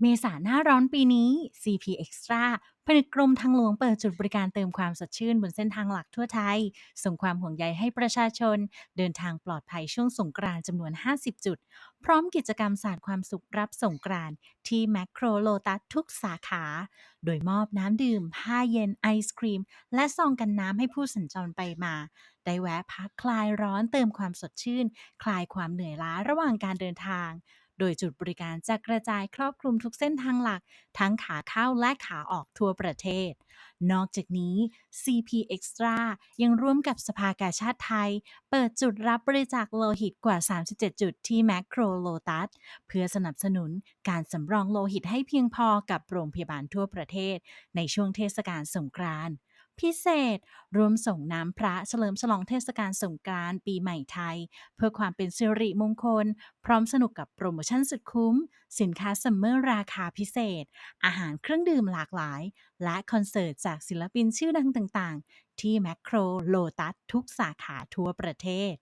เมษาหน้าร้อนปีนี้ CP Extra ผนึกกรมทางหลวงเปิดจุดบริการเติมความสดชื่นบนเส้นทางหลักทั่วไทย ส่งความห่วงใยให้ประชาชน เดินทางปลอดภัยช่วงสงกรานต์จำนวน 50 จุด พร้อมกิจกรรมสาดความสุขรับสงกรานต์ที่แมคโครโลตัสทุกสาขา โดยมอบน้ำดื่ม ผ้าเย็น ไอศครีม และซองกันน้ำให้ผู้สัญจรไปมา ได้แวะพักคลายร้อนเติมความสดชื่น คลายความเหนื่อยล้าระหว่างการเดินทาง โดยจุดบริการจะกระจายครอบคลุมทุกเส้นทางหลัก ทั้งขาเข้าและขาออกทั่วประเทศ นอกจากนี้ CP Extra ยังร่วมกับสภากาชาติไทย เปิดจุดรับบริจาคโลหิตกว่า 37 จุดที่แมคโครโลตัส เพื่อสนับสนุนการสำรองโลหิตให้เพียงพอกับโรงพยาบาลทั่วประเทศ ในช่วงเทศกาลสงกรานต์ พิเศษ รวมส่งน้ำพระเฉลิมฉลองเทศกาลสงกรานต์ปีใหม่ไทย เพื่อความเป็นสิริมงคล พร้อมสนุกกับโปรโมชั่นสุดคุ้ม สินค้าซัมเมอร์ราคาพิเศษ อาหารเครื่องดื่มหลากหลาย และคอนเสิร์ตจากศิลปินชื่อดังต่างๆ ที่แมคโครโลตัสทุกสาขาทั่วประเทศ